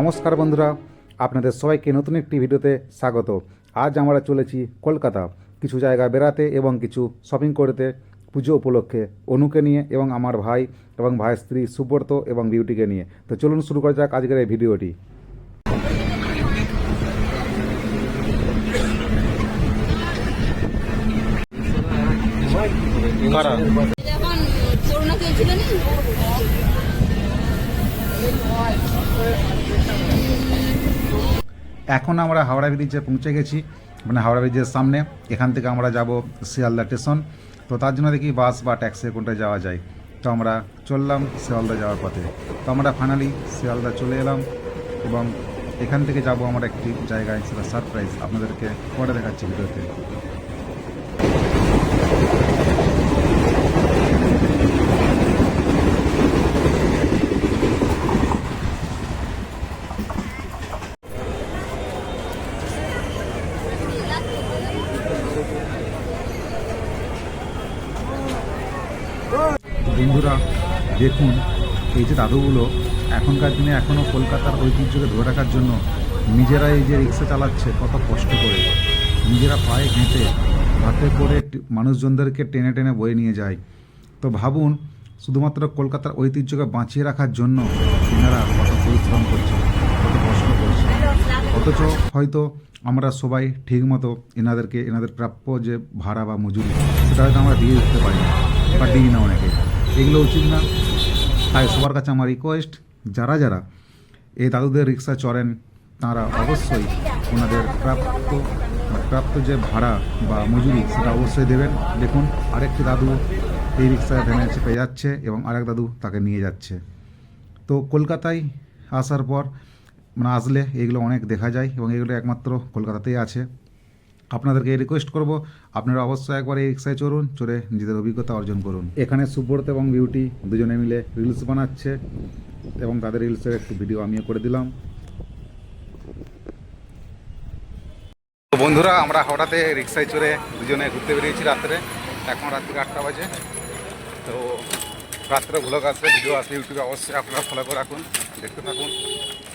নমস্কার বন্ধুরা, আপনাদের সবাইকে নতুন একটি ভিডিওতে স্বাগত। আজ আমরা চলেছি কলকাতা। কিছু জায়গা বেড়াতে এবং কিছু শপিং করতে, পুজো উপলক্ষে অনুকে নিয়ে এবং আমার ভাই এবং ভাইয়ের স্ত্রী সুব্রত এবং বিউটিকে নিয়ে। তো চলুন শুরু করা যাক আজকের এই ভিডিওটি। চলছিল না এখন আমরা হাওড়া ব্রিজে পৌঁছে গেছি মানে হাওড়া ব্রিজের সামনে। এখান থেকে আমরা যাব শিয়ালদা স্টেশন। তো তার জন্য দেখি বাস বা ট্যাক্সি কোনটা যাওয়া যায়। তো আমরা চললাম শিয়ালদা যাওয়ার পথে। তো আমরা ফাইনালি শিয়ালদা চলে এলাম এবং এখান থেকে যাব আমরা একটি জায়গায়, সেটা সারপ্রাইজ আপনাদেরকে পরে দেখাচ্ছি ভিডিওতে বন্ধুরা দেখুন, এই যে দাদুগুলো এখনকার দিনে এখনও কলকাতার ঐতিহ্যকে ধরে রাখার জন্য নিজেরা এই যে রিক্সা চালাচ্ছে, কত কষ্ট করে। নিজেরা পায়ে হেঁটে হাতে করে মানুষজনদেরকে টেনে টেনে বয়ে নিয়ে যায়। তো ভাবুন, শুধুমাত্র কলকাতার ঐতিহ্যকে বাঁচিয়ে রাখার জন্য এনারা কত পরিশ্রম করছে, কত কষ্ট করছে। অথচ হয়তো আমরা সবাই ঠিকমতো এনাদেরকে, এনাদের প্রাপ্য যে ভাড়া বা মজুরি, সেটা হয়তো আমরা দিয়ে দিতে পারি না বা দিই না অনেকে। এগুলো উচিত না। তাই সবার কাছে আমার রিকোয়েস্ট যারা যারা এই দাদুদের রিক্সা চড়েন, তারা অবশ্যই ওনাদের প্রাপ্ত প্রাপ্ত যে ভাড়া বা মজুরি, সেটা অবশ্যই দেবেন। দেখুন, আরেকটি দাদু এই রিক্সায় ভ্যানে চেপে যাচ্ছে এবং আরেক দাদু তাকে নিয়ে যাচ্ছে। তো কলকাতায় আসার পর মানে আসলে এগুলো অনেক দেখা যায় এবং এগুলো একমাত্র কলকাতাতেই আছে। আপনাদেরকে রিকোয়েস্ট করব আপনারা অবশ্যই একবার এই রিক্সায় চড়ুন, চড়ে নিজেদের অভিজ্ঞতা অর্জন করুন। এখানে সুব্রত এবং বিউটি দুজনে মিলে রিলস বানাচ্ছে এবং তাদের রিলসের একটু ভিডিও আমিও করে দিলাম। বন্ধুরা, আমরা হাওড়াতে রিক্সায় চড়ে দুজনে ঘুরতে বেরিয়েছি রাত্রে। এখন রাত্রি আটটা বাজে। তো রাত্রে ভ্লগ আসবে ভিডিও আসবে ইউটিউবে অবশ্যই আপনারা ফলো করে রাখুন, দেখতে থাকুন।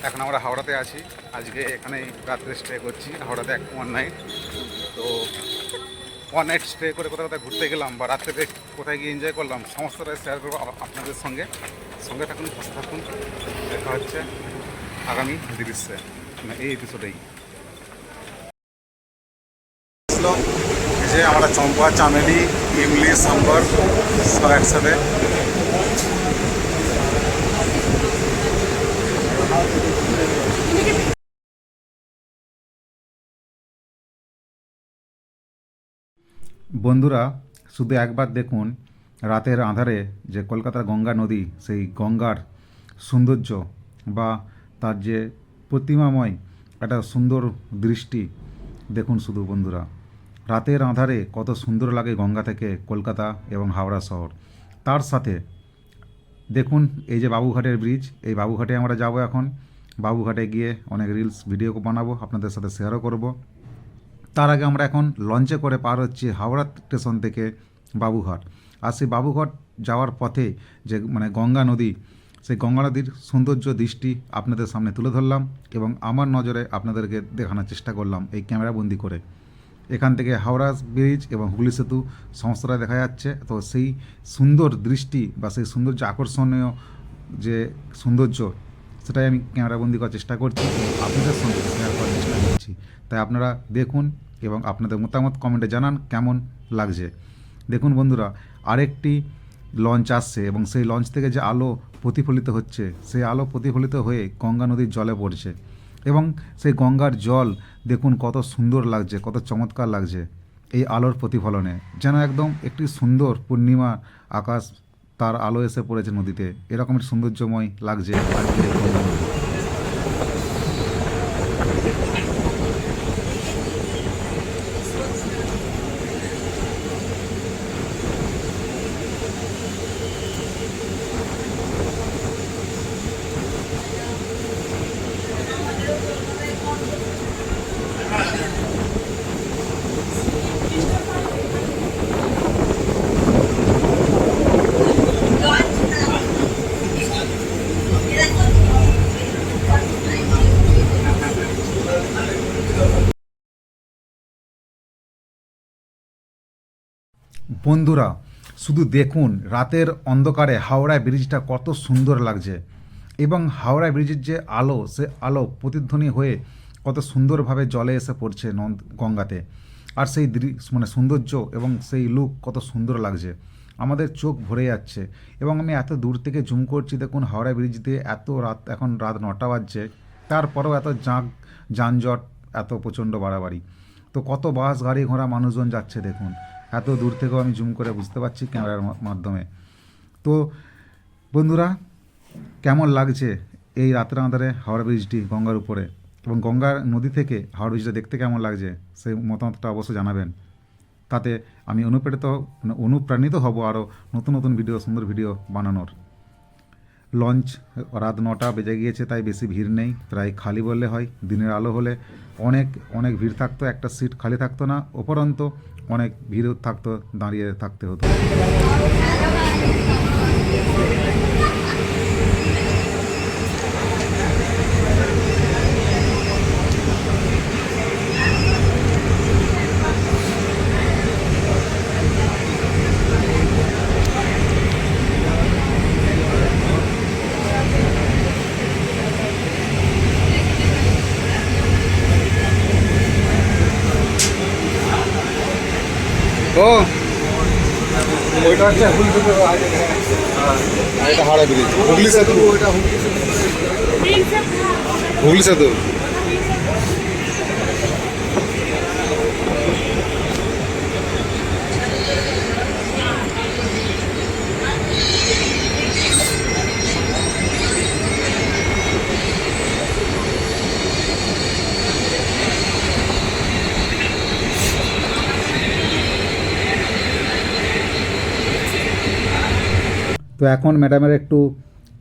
এখন আমরা হাওড়াতে আছি। আজকে এখানেই রাত্রে স্টে করছি, হাওড়াতে এক ওয়ান নাইট তো ওয়ান নাইট স্টে করে কোথাও কোথায় ঘুরতে গেলাম বা রাত্রে কোথায় গিয়ে এনজয় করলাম সমস্তটাই শেয়ার করব আপনাদের সঙ্গে। সঙ্গে থাকুন থাকুন। দেখা হচ্ছে আগামী দিবসে মানে এই এপিসোডেই যে আমরা চম্পা, চামেলি, ইমলি, সাম্বার, সব একসাথে বন্ধুরা, শুধু একবার দেখুন, রাতের আঁধারে যে কলকাতার গঙ্গা নদী, সেই গঙ্গার সৌন্দর্য বা তার যে প্রতিমাময় একটা সুন্দর দৃষ্টি, দেখুন শুধু বন্ধুরা। রাতের আঁধারে কত সুন্দর লাগে গঙ্গা থেকে কলকাতা এবং হাওড়া শহর। তার সাথে দেখুন, এই যে বাবুঘাটের ব্রিজ এই বাবুঘাটে আমরা যাব এখন। বাবুঘাটে গিয়ে অনেক রিলস ভিডিও বানাবো, আপনাদের সাথে শেয়ারও করব। তার আগে আমরা এখন লঞ্চে করে পার হচ্ছি হাওড়া স্টেশন থেকে বাবুঘাট। আর সেই বাবুঘাট যাওয়ার পথে যে মানে গঙ্গা নদী, সেই গঙ্গা নদীর সৌন্দর্য দৃষ্টি আপনাদের সামনে তুলে ধরলাম এবং আমার নজরে আপনাদেরকে দেখানোর চেষ্টা করলাম এই ক্যামেরাবন্দি করে। এখান থেকে হাওড়া ব্রিজ এবং হুগলি সেতু সমস্তটা দেখা যাচ্ছে। তো সেই সুন্দর দৃষ্টি বা সেই সৌন্দর্য আকর্ষণীয় যে সৌন্দর্য, সেটাই আমি ক্যামেরাবন্দি করার চেষ্টা করছি আপনাদের সঙ্গে শেয়ার করার চেষ্টা করছি। তাই আপনারা দেখুন এবং আপনাদের মতামত কমেন্টে জানান কেমন লাগছে। দেখুন বন্ধুরা, আরেকটি লঞ্চ আসছে এবং সেই লঞ্চ থেকে যে আলো প্রতিফলিত হচ্ছে, সেই আলো প্রতিফলিত হয়ে গঙ্গা নদীর জলে পড়ছে এবং সেই গঙ্গার জল দেখুন কত সুন্দর লাগছে, কত চমৎকার লাগছে এই আলোর প্রতিফলনে। যেন একদম একটি সুন্দর পূর্ণিমা আকাশ, তার আলো এসে পড়েছে নদীতে। এরকম সৌন্দর্যময় লাগছে বন্ধুরা, শুধু দেখুন, রাতের অন্ধকারে হাওড়া ব্রিজটা কত সুন্দর লাগছে। এবং হাওড়া ব্রিজের যে আলো, সে আলো প্রতিধ্বনি হয়ে কত সুন্দরভাবে জলে এসে পড়ছে নন্দ গঙ্গাতে। আর সেই মানে সৌন্দর্য এবং সেই লুক কত সুন্দর লাগছে। আমাদের চোখ ভরে যাচ্ছে। এবং আমি এত দূর থেকে জুম করছি, দেখুন হাওড়া ব্রিজ দিয়ে এত রাত, এখন রাত নটা বাজছে। তারপরেও এত জাঁক, যানজট, এত প্রচণ্ড বাড়াবাড়ি। তো কত বাস, গাড়ি ঘোড়া, মানুষজন যাচ্ছে, দেখুন। এত দূর থেকেও আমি জুম করে বুঝতে পারছি ক্যামেরার মাধ্যমে। তো, বন্ধুরা, কেমন লাগছে এই রাতের আঁধারে হাওড়া ব্রিজটি গঙ্গার উপরে? এবং গঙ্গার নদী থেকে হাওড়া ব্রিজটা দেখতে কেমন লাগছে? সেই মতামতটা অবশ্যই জানাবেন। তাতে আমি অনুপ্রেরিত অনুপ্রাণিত হব আরও নতুন নতুন ভিডিও, সুন্দর ভিডিও বানানোর। লঞ্চ, রাত নটা বেজে গিয়েছে, তাই বেশি ভিড় নেই। প্রায় খালি বললে হয়, দিনের আলো হলে। অনেক অনেক ভিড় থাকতো, একটা সিট খালি থাকতো না, উপরন্ত অনেক ভিড় থাকতো, দাঁড়িয়ে থাকতে হতো। ও। ওইটা হচ্ছে এটা হাওড়া ব্রিজ হুগলি সেতু। হুগলি সেতু। তো এখন ম্যাডামের একটু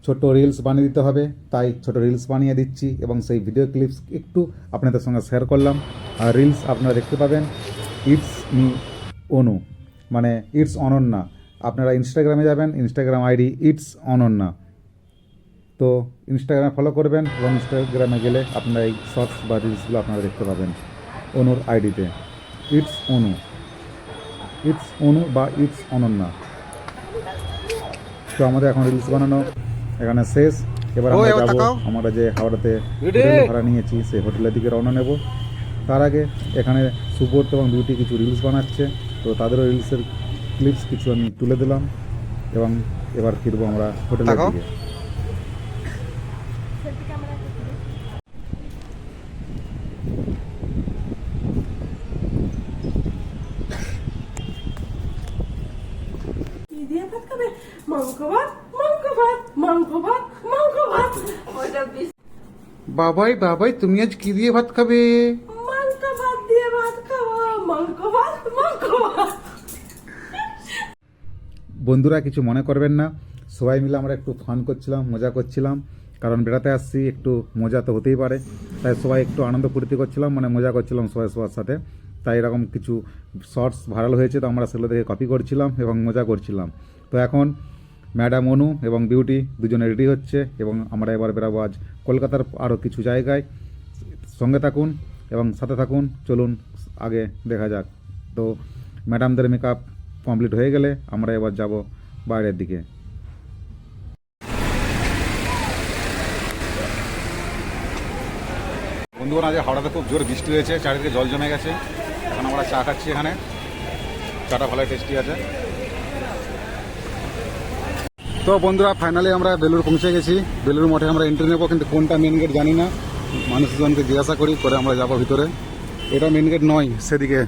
ছোট রিলস বানিয়ে দিতে হবে, তাই ছোট রিলস বানিয়ে দিচ্ছি এবং সেই ভিডিও ক্লিপস একটু আপনাদের সঙ্গে শেয়ার করলাম। আর রিলস আপনারা দেখতে পাবেন ইটস মি অনু মানে ইটস অনন্যা আপনারা ইনস্টাগ্রামে যাবেন ইনস্টাগ্রাম আইডি ইটস অনন্যা তো ইনস্টাগ্রামে ফলো করবেন এবং ইনস্টাগ্রামে গেলে আপনারা এই শর্টস বা রিলসগুলো আপনারা দেখতে পাবেন অনুর আইডিতে ইটস অনু ইটস অনু বা ইটস অনন্যা তো আমাদের এখন রিলস বানানো এখানে শেষ। এবার আমরা যাব। আমরা যে হাওড়াতে ভাড়া নিয়েছি সেই হোটেলের দিকে রওনা নেব। তার আগে এখানে সুব্রত এবং বিউটি কিছু রিলস বানাচ্ছে তো তাদেরও রিলসের ক্লিপস কিছু আমি তুলে দিলাম। এবং এবার ফিরবো আমরা হোটেলের। দিকে কি দিয়ে ভাত খাবে মাংস ভাত মাংস ভাত মাংস ভাত মাংস ভাত ওইটা বিষ বাবাই বাবাই তুমি আজ কি দিয়ে ভাত খাবে? মাংস ভাত দিয়ে ভাত খাওয়া মাংস ভাত মাংস ভাত বন্ধুরা কিছু মনে করবেন না। সবাই মিলে আমরা একটু ফান করছিলাম মজা করছিলাম। কারণ বেড়াতে আসছি একটু মজা তো হতেই পারে। তাই সবাই একটু আনন্দ ফুর্তি করছিলাম মানে মজা করছিলাম সবাই সবার সাথে। তাই এরকম কিছু শর্টস ভাইরাল হয়েছে, তো আমরা সেগুলো দেখে কপি করছিলাম এবং মজা করছিলাম। তো এখন ম্যাডাম, অনু এবং বিউটি দুজনে রেডি হচ্ছে এবং আমরা এবার বেরাবো আজ কলকাতার আরও কিছু জায়গায়। সঙ্গে থাকুন এবং সাথে থাকুন, চলুন আগে দেখা যাক। তো ম্যাডামদের মেকআপ কমপ্লিট হয়ে গেলে আমরা এবার যাব বাইরের দিকে। বন্ধুগণ, আজ হাওড়াতে খুব জোর বৃষ্টি হয়েছে, চারিদিকে জল জমে গেছে। আমরা চা খাচ্ছি এখানে। চাটা ভালো টেস্টি আছে। তো বন্ধুরা ফাইনালি আমরা বেলুর পৌঁছে গেছি। বেলুর মঠে আমরা এন্ট্রি নেব, কিন্তু কোনটা মেন গেট জানি না। মানুষজনকে জিজ্ঞাসা করি করে আমরা যাব ভিতরে। এটা মেন গেট নয়, সেদিকে।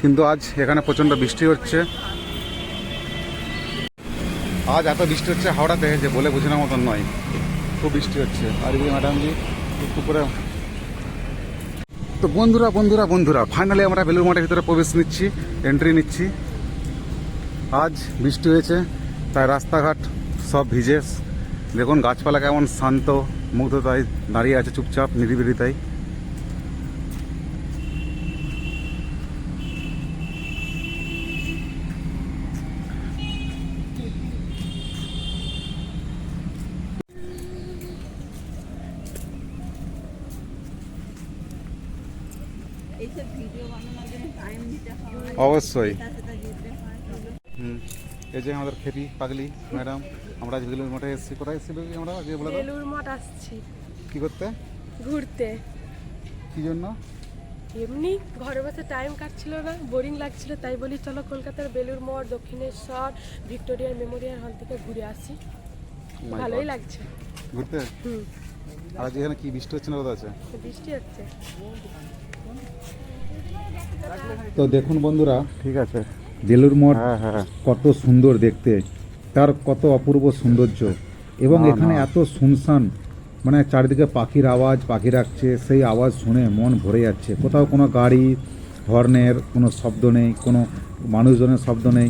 কিন্তু আজ এখানে প্রচণ্ড বৃষ্টি হচ্ছে। আজ এত বৃষ্টি হচ্ছে হাওড়াতে, যে বলে বোঝানোর মতন নয়। খুব বৃষ্টি হচ্ছে। আর ম্যাডামজি একটু করে তো বন্ধুরা বন্ধুরা বন্ধুরা ফাইনালি আমরা বেলুর মাঠের ভিতরে প্রবেশ নিচ্ছি এন্ট্রি নিচ্ছি। আজ বৃষ্টি হয়েছে, তাই রাস্তাঘাট সব ভিজে। দেখুন, গাছপালা কেমন শান্ত, মুগ্ধতায় দাঁড়িয়ে আছে চুপচাপ নিরিবিলি এইসব ভিডিও বানানোর জন্য টাইম দিতে হয় অবশ্যই হুম। এই যে আমাদের খেপি পাগলি ম্যাডাম আমরা আজ বেলুর মঠে এসেছি। কোথায় এসেছি বেবি আমরা? আগে বলে বেলুর মঠ আসছি। কী করতে? ঘুরতে। কী জন্য? এমনি ঘরে বসে টাইম কাটছিল না বোরিং লাগছিল তাই বলি চলো কলকাতার বেলুর মঠ দক্ষিণেশ্বর ভিক্টোরিয়ার মেমোরিয়াল হল থেকে ঘুরে আসি। ভালোই লাগছে। ঘুরতে? হুম। আর আজ এখানে কি বৃষ্টি হচ্ছে না রোদ আছে? বৃষ্টি হচ্ছে। তো দেখুন বন্ধুরা ঠিক আছে। বেলুর মঠ হ্যাঁ হ্যাঁ কত সুন্দর দেখতে তার কত অপূর্ব সৌন্দর্য। এবং এখানে এত শুনশান মানে চারিদিকে পাখির আওয়াজ পাখি রাখছে সেই আওয়াজ শুনে মন ভরে যাচ্ছে। কোথাও কোনো গাড়ি হর্নের কোনো শব্দ নেই কোনো মানুষজনের শব্দ নেই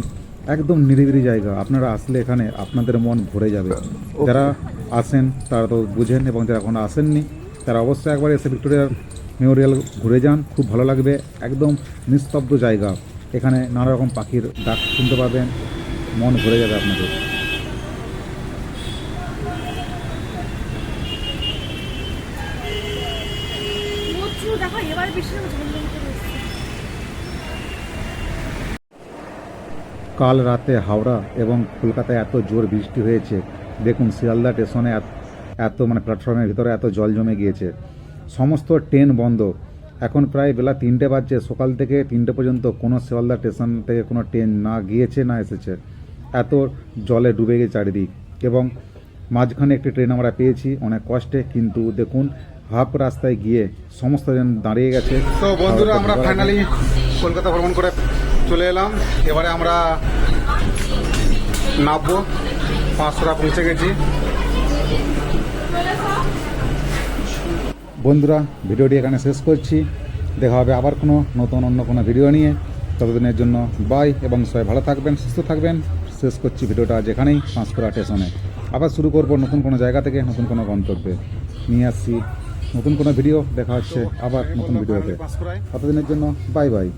একদম নিরিবিলি জায়গা। আপনারা আসলে এখানে আপনাদের মন ভরে যাবে। যারা আসেন তারা তো বুঝেন এবং যারা এখনও আসেননি তারা অবশ্যই একবার এসে ভিক্টোরিয়ার মেমোরিয়াল ঘুরে যান খুব ভালো লাগবে একদম নিস্তব্ধ জায়গা। এখানে নানা রকম পাখির ডাক শুনতে পাবেন মন ভরে যাবে আপনাদের। কাল রাতে হাওড়া এবং কলকাতায় এত জোর বৃষ্টি হয়েছে। দেখুন শিয়ালদা স্টেশনে এত মানে প্ল্যাটফর্মের ভিতরে এত জল জমে গিয়েছে। সমস্ত ট্রেন বন্ধ। এখন প্রায় বেলা তিনটে বাজছে, সকাল থেকে তিনটে পর্যন্ত কোনো শিয়ালদা স্টেশন থেকে কোনো ট্রেন না গিয়েছে, না এসেছে। এত জলে ডুবে গেছে চারিদিক এবং মাঝখানে একটি ট্রেন আমরা পেয়েছি অনেক কষ্টে, কিন্তু দেখুন, হাফ রাস্তায় গিয়ে সমস্ত জন দাঁড়িয়ে গেছে। তো বন্ধুরা, আমরা ফাইনালি কলকাতা ভ্রমণ করে চলে এলাম। এবারে আমরা নামবো পাঁচশোটা পৌঁছে গেছি। বন্ধুরা, ভিডিওটি এখানে শেষ করছি। দেখা হবে আবার কোনো নতুন, অন্য কোনো ভিডিও নিয়ে। ততদিনের জন্য বাই এবং সবাই ভালো থাকবেন, সুস্থ থাকবেন। শেষ করছি ভিডিওটা আজ এখানেই। পাঁচকুড়া স্টেশনে আবার শুরু করব নতুন কোনো জায়গা থেকে, নতুন কোনো গন্তব্যে। নিয়ে আসছি নতুন কোনো ভিডিও। দেখা হচ্ছে আবার নতুন ভিডিওতে। ততদিনের জন্য বাই বাই